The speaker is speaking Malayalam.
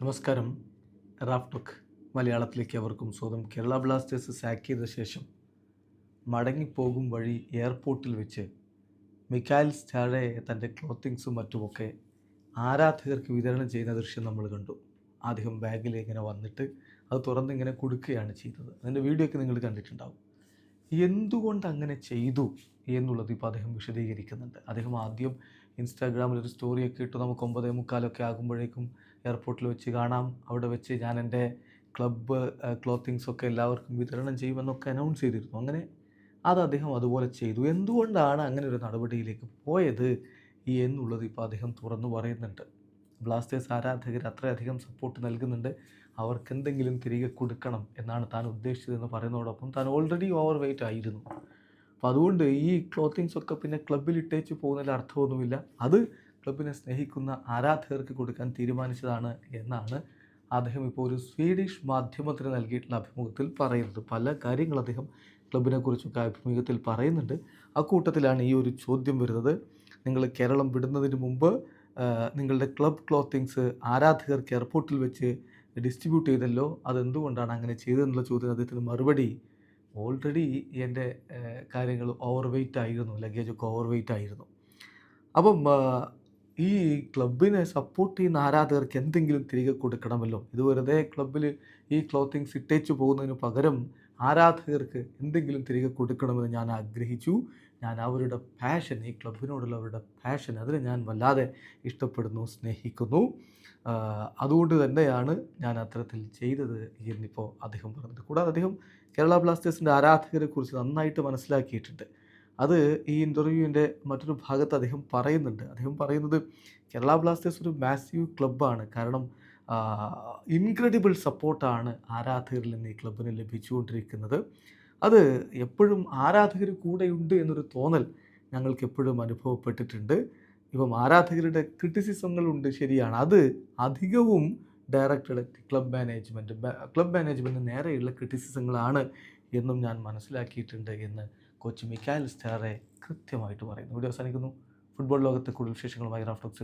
നമസ്കാരം. റാഫ്ടോക്ക് മലയാളത്തിലേക്ക് അവർക്കും സ്വന്തം കേരള ബ്ലാസ്റ്റേഴ്സ് സാക്ക് ചെയ്ത ശേഷം മടങ്ങിപ്പോകും വഴി എയർപോർട്ടിൽ വെച്ച് മിക്കായൽ സ്റ്റാഴയെ തന്റെ ക്ലോത്തിങ്സും മറ്റുമൊക്കെ ആരാധകർക്ക് വിതരണം ചെയ്യുന്ന ദൃശ്യം നമ്മൾ കണ്ടു. ആദ്യം ബാഗിൽ ഇങ്ങനെ വന്നിട്ട് അത് തുറന്നിങ്ങനെ കൊടുക്കുകയാണ് ചെയ്തത്. അതിന്റെ വീഡിയോ ഒക്കെ നിങ്ങൾ കണ്ടിട്ടുണ്ടാവും. എന്തുകൊണ്ട് അങ്ങനെ ചെയ്തു എന്നുള്ളത് ഇപ്പോൾ അദ്ദേഹം വിശദീകരിക്കുന്നുണ്ട്. അദ്ദേഹം ആദ്യം ഇൻസ്റ്റാഗ്രാമിൽ ഒരു സ്റ്റോറിയൊക്കെ ഇട്ട്. നമുക്ക് ഒമ്പതേ മുക്കാലൊക്കെ ആകുമ്പോഴേക്കും എയർപോർട്ടിൽ വെച്ച് കാണാം. അവിടെ വെച്ച് ഞാൻ എന്റെ ക്ലബ്ബ് ക്ലോത്തിങ്സൊക്കെ എല്ലാവർക്കും വിതരണം ചെയ്യുമെന്നൊക്കെ അനൗൺസ് ചെയ്തിരുന്നു. അങ്ങനെ അത് അദ്ദേഹം അതുപോലെ ചെയ്തു. എന്തുകൊണ്ടാണ് അങ്ങനെ ഒരു നടപടിയിലേക്ക് പോയത് ഈ എന്നുള്ളത് ഇപ്പോൾ അദ്ദേഹം തുറന്നു പറയുന്നുണ്ട്. ബ്ലാസ്റ്റേഴ്സ് ആരാധകർ അത്രയധികം സപ്പോർട്ട് നൽകുന്നുണ്ട്. അവർക്ക് എന്തെങ്കിലും തിരികെ കൊടുക്കണം എന്നാണ് താൻ ഉദ്ദേശിച്ചതെന്ന് പറയുന്നതോടൊപ്പം താൻ ഓൾറെഡി ഓവർ വെയിറ്റ് ആയിരുന്നു. അപ്പോൾ അതുകൊണ്ട് ഈ ക്ലോത്തിങ്സ് ഒക്കെ പിന്നെ ക്ലബ്ബിൽ ഇട്ടേച്ച് പോകുന്നതിൽ അർത്ഥമൊന്നുമില്ല. അത് ക്ലബിനെ സ്നേഹിക്കുന്ന ആരാധകർക്ക് കൊടുക്കാൻ തീരുമാനിച്ചതാണ് എന്നാണ് അദ്ദേഹം ഇപ്പോൾ ഒരു സ്വീഡിഷ് മാധ്യമത്തിന് നൽകിയിട്ടുള്ള അഭിമുഖത്തിൽ പറയുന്നത്. പല കാര്യങ്ങൾ അദ്ദേഹം ക്ലബിനെ കുറിച്ചൊക്കെ അഭിമുഖത്തിൽ പറയുന്നുണ്ട്. അക്കൂട്ടത്തിലാണ് ഈ ഒരു ചോദ്യം വരുന്നത്. നിങ്ങൾ കേരളം വിടുന്നതിന് മുമ്പ് നിങ്ങളുടെ ക്ലബ് ക്ലോത്തിങ്സ് ആരാധകർക്ക് എയർപോർട്ടിൽ വെച്ച് ഡിസ്ട്രിബ്യൂട്ട് ചെയ്തല്ലോ? അതെന്തുകൊണ്ടാണ് അങ്ങനെ ചെയ്തതെന്നുള്ള ചോദ്യം അദ്ദേഹത്തിന് മറുപടി ഓൾറെഡി എന്റെ കാര്യങ്ങൾ ഓവർ വെയിറ്റ് ആയിരുന്നു ലഗേജൊക്കെ ഓവർ വെയിറ്റ് ആയിരുന്നു അപ്പം ഈ ക്ലബിനെ സപ്പോർട്ട് ചെയ്യുന്ന ആരാധകർക്ക് എന്തെങ്കിലും തിരികെ കൊടുക്കണമല്ലോ? ഇത് വെറുതെ ക്ലബിൽ ഈ ക്ലോത്തിങ്സ് ഇട്ടേച്ചു പോകുന്നതിന് പകരം ആരാധകർക്ക് എന്തെങ്കിലും തിരികെ കൊടുക്കണമെന്ന് ഞാൻ ആഗ്രഹിച്ചു. ഞാൻ അവരുടെ പാഷൻ ഈ ക്ലബിനോടുള്ള അവരുടെ പാഷൻ അതിനെ ഞാൻ വല്ലാതെ ഇഷ്ടപ്പെടുന്നു സ്നേഹിക്കുന്നു. അതുകൊണ്ട് തന്നെയാണ് ഞാൻ അത്തരത്തിൽ ചെയ്തത് എന്നിപ്പോൾ അദ്ദേഹം പറഞ്ഞത്. കൂടാതെ അദ്ദേഹം കേരള ബ്ലാസ്റ്റേഴ്സിന്റെ ആരാധകരെക്കുറിച്ച് നന്നായിട്ട് മനസ്സിലാക്കിയിട്ടുണ്ട്. അത് ഈ ഇന്റർവ്യൂവിന്റെ മറ്റൊരു ഭാഗത്ത് അദ്ദേഹം പറയുന്നുണ്ട്. അദ്ദേഹം പറയുന്നത് കേരള ബ്ലാസ്റ്റേഴ്സ് ഒരു മാസീവ് ക്ലബ്ബാണ് കാരണം ഇൻക്രെഡിബിൾ സപ്പോർട്ടാണ് ആരാധകരിൽ നിന്ന് ഈ ക്ലബിന് ലഭിച്ചുകൊണ്ടിരിക്കുന്നത്. അത് എപ്പോഴും ആരാധകർ കൂടെയുണ്ട് എന്നൊരു തോന്നൽ ഞങ്ങൾക്ക് എപ്പോഴും അനുഭവപ്പെട്ടിട്ടുണ്ട്. ഇപ്പം ആരാധകരുടെ ക്രിറ്റിസിസങ്ങളുണ്ട് ശരിയാണ്. അത് അധികവും ഡയറക്ടറുടെ ക്ലബ് മാനേജ്മെന്റ് ക്ലബ് മാനേജ്മെന്റിന് നേരെയുള്ള ക്രിറ്റിസിസങ്ങളാണ് എന്നും ഞാൻ മനസ്സിലാക്കിയിട്ടുണ്ട് എന്ന് കോച്ച് മിക്കായൽ സ്റ്റാറെ കൃത്യമായിട്ട് പറയുന്നു. ഇവിടെ അവസാനിക്കുന്നു. ഫുട്ബോൾ ലോകത്തെ കൂടുതൽ വിശേഷങ്ങളുമായി റാഫ്റ്റോക്സ്